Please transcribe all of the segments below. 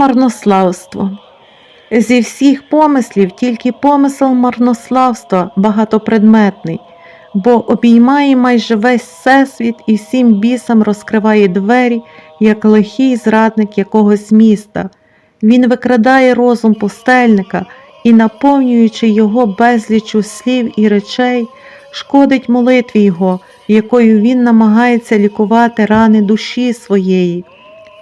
марнославство. Зі всіх помислів тільки помисел марнославства багатопредметний, бо обіймає майже весь всесвіт і всім бісам розкриває двері, як лихий зрадник якогось міста. Він викрадає розум пустельника і, наповнюючи його безлічу слів і речей, шкодить молитві його, якою він намагається лікувати рани душі своєї.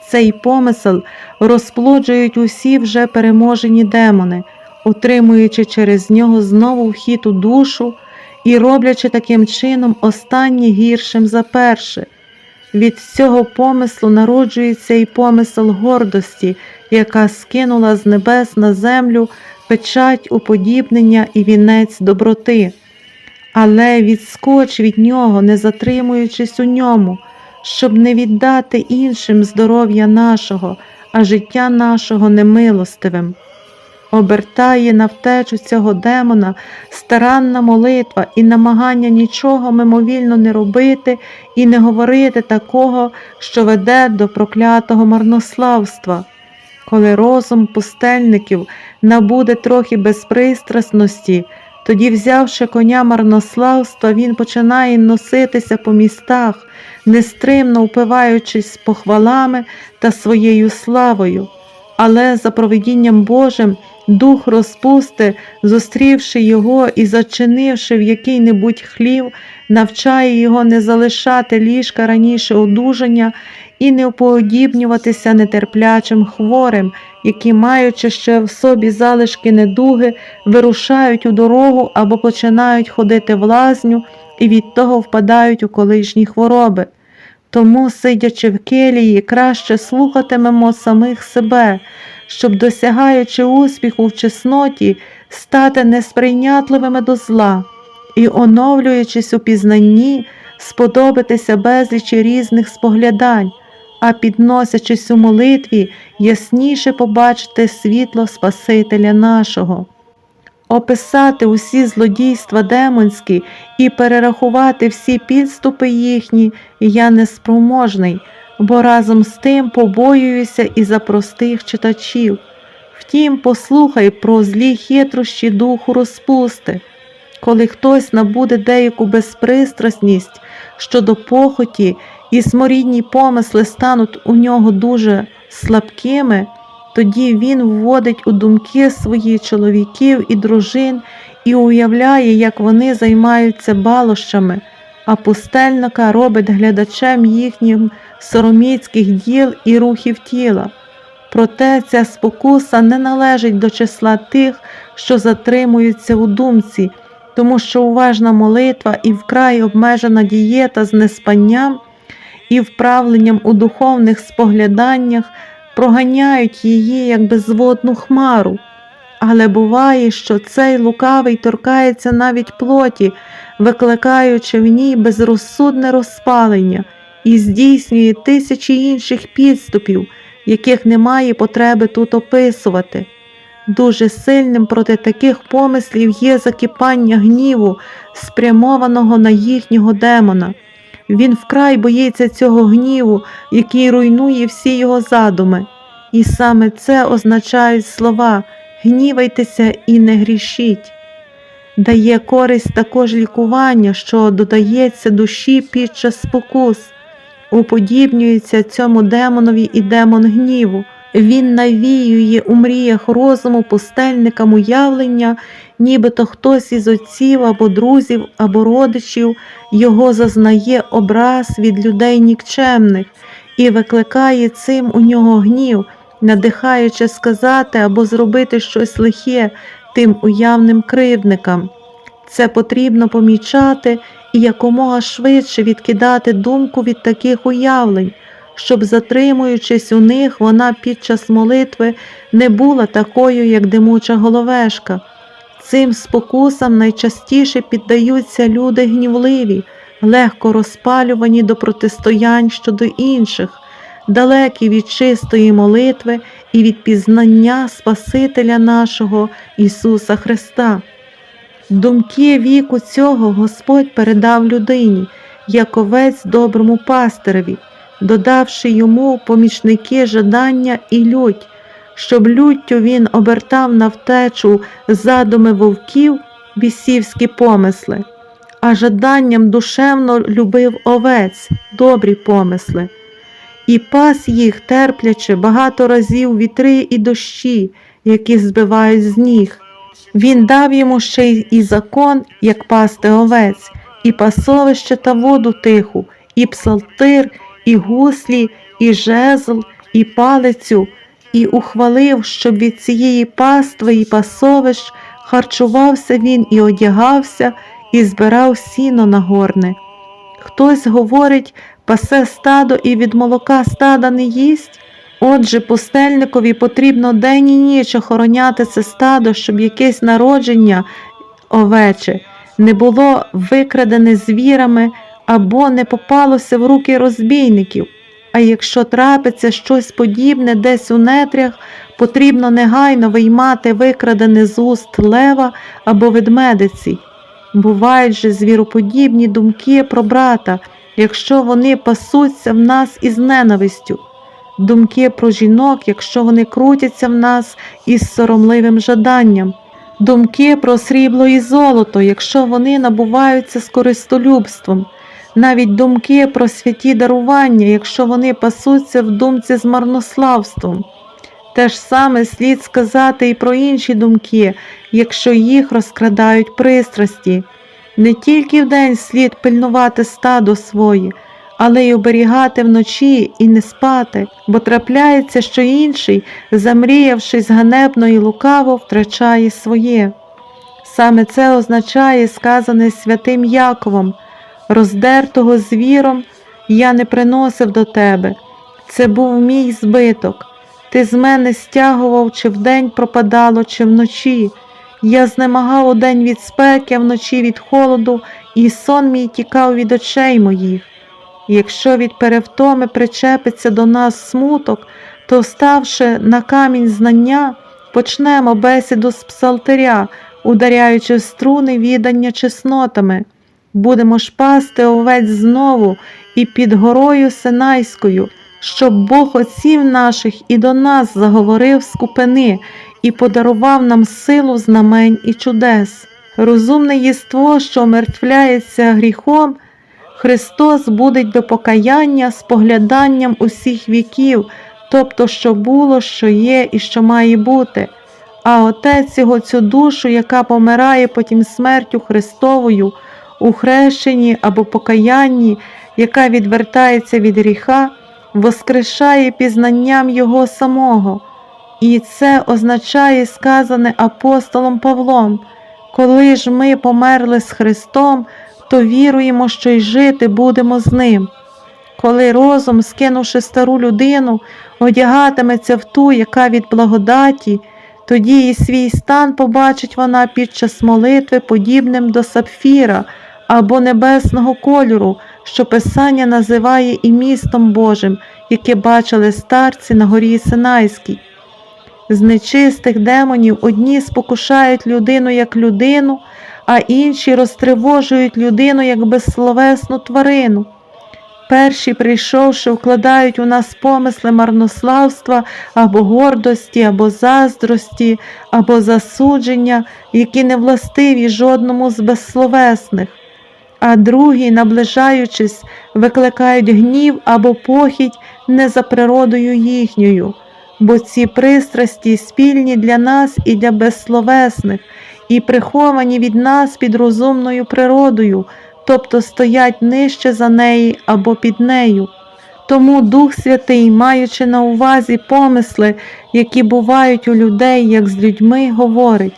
Цей помисел розплоджують усі вже переможені демони, отримуючи через нього знову вхід у душу і роблячи таким чином останнє гіршим за перше. Від цього помислу народжується і помисел гордості, яка скинула з небес на землю печать уподібнення і вінець доброти. Але відскоч від нього, не затримуючись у ньому, щоб не віддати іншим здоров'я нашого, а життя нашого немилостивим. Обертає на втечу цього демона старанна молитва і намагання нічого мимовільно не робити і не говорити такого, що веде до проклятого марнославства. Коли розум пустельників набуде трохи безпристрасності, тоді, взявши коня марнославства, він починає носитися по містах, нестримно упиваючись похвалами та своєю славою. Але за провидінням Божим дух розпусти, зустрівши його і зачинивши в який-небудь хлів, навчає його не залишати ліжка раніше одужання і не уподібнюватися нетерплячим хворим, які, маючи ще в собі залишки недуги, вирушають у дорогу або починають ходити в лазню і від того впадають у колишні хвороби. Тому, сидячи в келії, краще слухатимемо самих себе, щоб, досягаючи успіху в чесноті, стати несприйнятливими до зла і, оновлюючись у пізнанні, сподобатися безлічі різних споглядань, а підносячись у молитві, ясніше побачити світло Спасителя нашого. Описати усі злодійства демонські і перерахувати всі підступи їхні я неспроможний, бо разом з тим побоююся і за простих читачів. Втім, послухай про злі хитрощі духу розпусти. Коли хтось набуде деяку безпристрасність щодо похоті і сморідні помисли стануть у нього дуже слабкими, тоді він вводить у думки свої чоловіків і дружин і уявляє, як вони займаються балощами, а пустельника робить глядачем їхніх сороміцьких діл і рухів тіла. Проте ця спокуса не належить до числа тих, що затримуються у думці, тому що уважна молитва і вкрай обмежена дієта з неспанням і вправленням у духовних спогляданнях проганяють її як безводну хмару. Але буває, що цей лукавий торкається навіть плоті, викликаючи в ній безрозсудне розпалення і здійснює тисячі інших підступів, яких немає потреби тут описувати. Дуже сильним проти таких помислів є закипання гніву, спрямованого на їхнього демона. Він вкрай боїться цього гніву, який руйнує всі його задуми. І саме це означають слова гнівайтеся і не грішіть. Дає користь також лікування, що додається душі під час спокус, уподібнюється цьому демонові і демон гніву. Він навіює у мріях розуму пустельникам уявлення, нібито хтось із отців або друзів, або родичів його зазнає образ від людей нікчемних і викликає цим у нього гнів, надихаючи сказати або зробити щось лихе тим уявним кривдникам. Це потрібно помічати і якомога швидше відкидати думку від таких уявлень щоб, затримуючись у них, вона під час молитви не була такою, як димуча головешка. Цим спокусам найчастіше піддаються люди гнівливі, легко розпалювані до протистоянь щодо інших, далекі від чистої молитви і від пізнання Спасителя нашого Ісуса Христа. Думки віку цього Господь передав людині, як овець доброму пастиреві додавши йому помічники жадання і лють, щоб люттю він обертав на втечу задуми вовків бісівські помисли, а жаданням душевно любив овець, добрі помисли, і пас їх, терплячи багато разів вітри і дощі, які збивають з ніг. Він дав йому ще й закон, як пасти овець, і пасовище та воду тиху, і псалтир, і гуслі, і жезл, і палицю, і ухвалив, щоб від цієї пастви і пасовищ харчувався він і одягався, і збирав сіно на горне. Хтось говорить, пасе стадо і від молока стада не їсть. Отже, пустельникові потрібно день і ніч охороняти це стадо, щоб якесь народження овече не було викрадене звірами або не попалося в руки розбійників. А якщо трапиться щось подібне десь у нетрях, потрібно негайно виймати викрадене з уст лева або ведмедиці. Бувають же звіроподібні думки про брата, якщо вони пасуться в нас із ненавистю, думки про жінок, якщо вони крутяться в нас із соромливим жаданням, думки про срібло і золото, якщо вони набуваються з користолюбством, навіть думки про святі дарування, якщо вони пасуться в думці з марнославством. Те ж саме слід сказати і про інші думки, якщо їх розкрадають пристрасті. Не тільки вдень слід пильнувати стадо своє, але й оберігати вночі і не спати, бо трапляється, що інший, замріявшись ганебно і лукаво, втрачає своє. Саме це означає сказане святим Яковом, роздертого звіром я не приносив до тебе. Це був мій збиток. Ти з мене стягував, чи вдень пропадало, чи вночі. Я знемагав удень від спеки, вночі від холоду, і сон мій тікав від очей моїх. Якщо від перевтоми причепиться до нас смуток, то, ставши на камінь знання, почнемо бесіду з псалтиря, ударяючи в струни відання чеснотами. Будемо ж пасти овець знову і під горою Синайською, щоб Бог отців наших і до нас заговорив з купини і подарував нам силу знамень і чудес. Розумне єство, що мертвляється гріхом, Христос будить до покаяння з погляданням усіх віків, тобто, що було, що є і що має бути. А Отець його цю душу, яка помирає потім смертю Христовою, у хрещенні або покаянні, яка відвертається від гріха, воскрешає пізнанням Його самого. І це означає сказане апостолом Павлом, коли ж ми померли з Христом, то віруємо, що й жити будемо з Ним. Коли розум, скинувши стару людину, одягатиметься в ту, яка від благодаті, тоді і свій стан побачить вона під час молитви, подібним до сапфіра або небесного кольору, що Писання називає і містом Божим, яке бачили старці на горі Синайській. З нечистих демонів одні спокушають людину як людину, а інші розтривожують людину як безсловесну тварину. Перші, прийшовши, вкладають у нас помисли марнославства або гордості, або заздрості, або засудження, які не властиві жодному з безсловесних, а другі, наближаючись, викликають гнів або похідь не за природою їхньою, бо ці пристрасті спільні для нас і для безсловесних, і приховані від нас під розумною природою тобто стоять нижче за неї або під нею. Тому Дух Святий, маючи на увазі помисли, які бувають у людей, як з людьми, говорить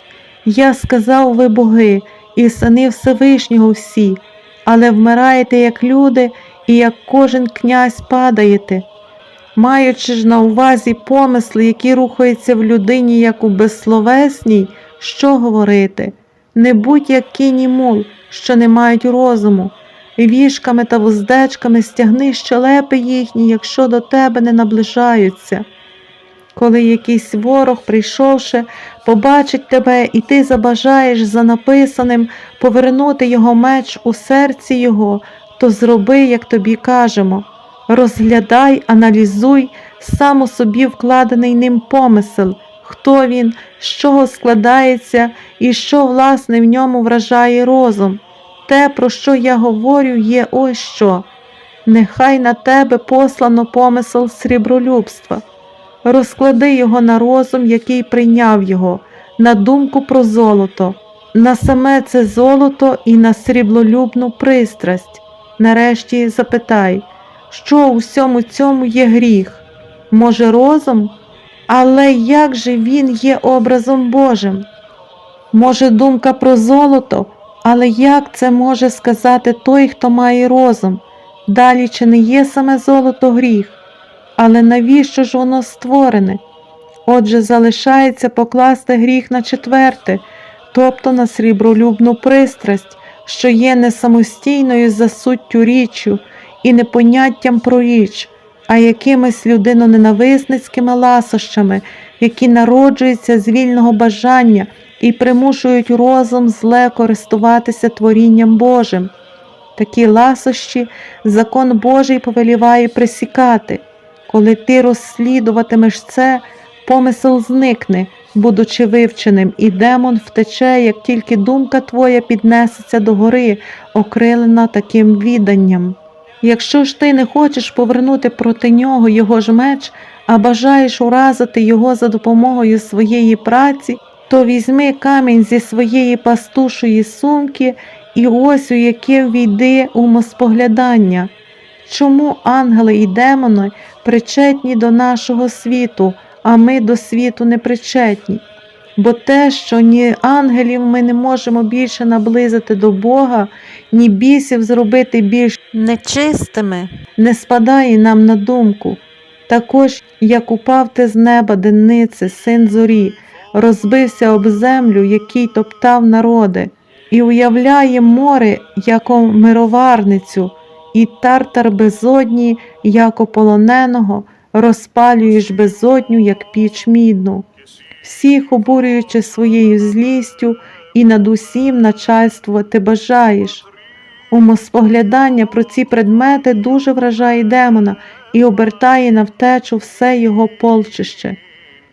Я сказав ви боги, і сини Всевишнього всі, але вмираєте як люди, і як кожен князь падаєте. Маючи ж на увазі помисли, які рухаються в людині, як у безсловесній, що говорити? Не будь як кінь і мул, що не мають розуму, вішками та вуздечками стягни щелепи їхні, якщо до тебе не наближаються. Коли якийсь ворог, прийшовши, побачить тебе, і ти забажаєш за написаним повернути його меч у серці його, то зроби, як тобі кажемо. Розглядай, аналізуй сам у собі вкладений ним помисел, хто він, з чого складається і що, власне, в ньому вражає розум. Те, про що я говорю, є ось що. Нехай на тебе послано помисел срібролюбства. Розклади його на розум, який прийняв його, на думку про золото, на саме це золото і на сріблолюбну пристрасть. Нарешті запитай, що у всьому цьому є гріх? Може, розум? Але як же він є образом Божим? Може, думка про золото, але як це може сказати той, хто має розум? Далі чи не є саме золото гріх? Але навіщо ж воно створене? Отже, залишається покласти гріх на четверте, тобто на срібролюбну пристрасть, що є не самостійною за суттю річчю і не поняттям про річ, а якимись людиноненависницькими ласощами, які народжуються з вільного бажання і примушують розум зле користуватися творінням Божим. Такі ласощі закон Божий повеліває присікати. Коли ти розслідуватимеш це, помисел зникне, будучи вивченим, і демон втече, як тільки думка твоя піднесеться до гори, окрилена таким відданням. Якщо ж ти не хочеш повернути проти нього його ж меч, а бажаєш уразити його за допомогою своєї праці, то візьми камінь зі своєї пастушої сумки і ось у яке війди умоспоглядання. Чому ангели і демони причетні до нашого світу, а ми до світу не причетні? Бо те, що ні ангелів ми не можемо більше наблизити до Бога, ні бісів зробити більш нечистими, не спадає нам на думку. Також, як упав ти з неба денниці, син зорі, розбився об землю, який топтав народи, і уявляє море, яко мироварницю, і тартар безодні, яко полоненого, розпалюєш безодню, як піч мідну, всіх обурюючи своєю злістю, і над усім начальствувати бажаєш. Умоспоглядання про ці предмети дуже вражає демона і обертає на втечу все його полчище.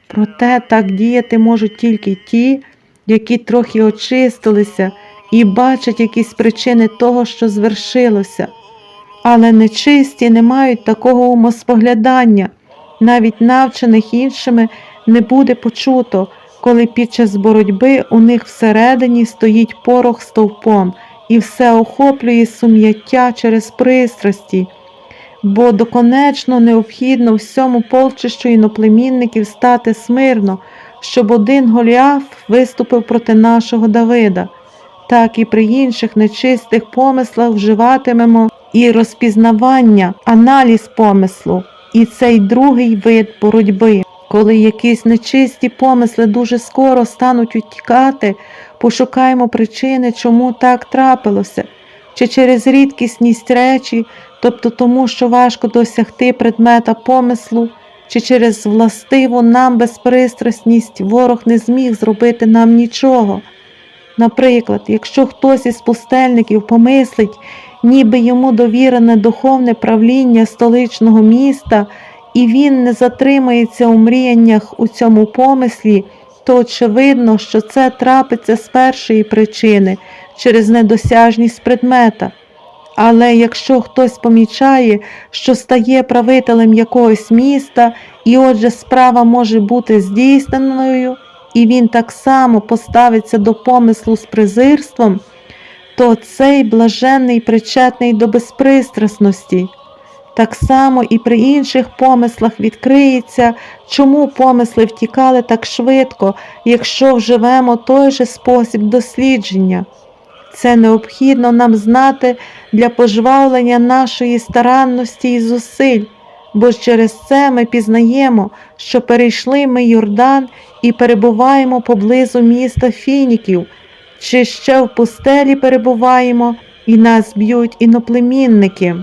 Проте так діяти можуть тільки ті, які трохи очистилися і бачать якісь причини того, що звершилося. Але нечисті не мають такого умоспоглядання, навіть навчених іншими не буде почуто, коли під час боротьби у них всередині стоїть порох стовпом і все охоплює сум'яття через пристрасті, бо доконечно необхідно всьому полчищу іноплемінників стати смирно, щоб один Голіаф виступив проти нашого Давида. Так і при інших нечистих помислах вживатимемо і розпізнавання, аналіз помислу, і цей другий вид боротьби. Коли якісь нечисті помисли дуже скоро стануть утікати, пошукаємо причини, чому так трапилося, чи через рідкісність речі, тобто тому, що важко досягти предмета помислу, чи через властиву нам безпристрасність ворог не зміг зробити нам нічого. Наприклад, якщо хтось із пустельників помислить, ніби йому довірене духовне правління столичного міста, і він не затримається у мріяннях у цьому помислі, то очевидно, що це трапиться з першої причини через недосяжність предмета. Але якщо хтось помічає, що стає правителем якогось міста, і отже справа може бути здійсненою, і він так само поставиться до помислу з презирством, то цей блаженний причетний до безпристрасності. Так само і при інших помислах відкриється, чому помисли втікали так швидко, якщо вживемо той же спосіб дослідження. Це необхідно нам знати для пожвавлення нашої старанності і зусиль, бо через це ми пізнаємо, що перейшли ми Йордан і перебуваємо поблизу міста Фініків, чи ще в пустелі перебуваємо, і нас б'ють іноплемінники.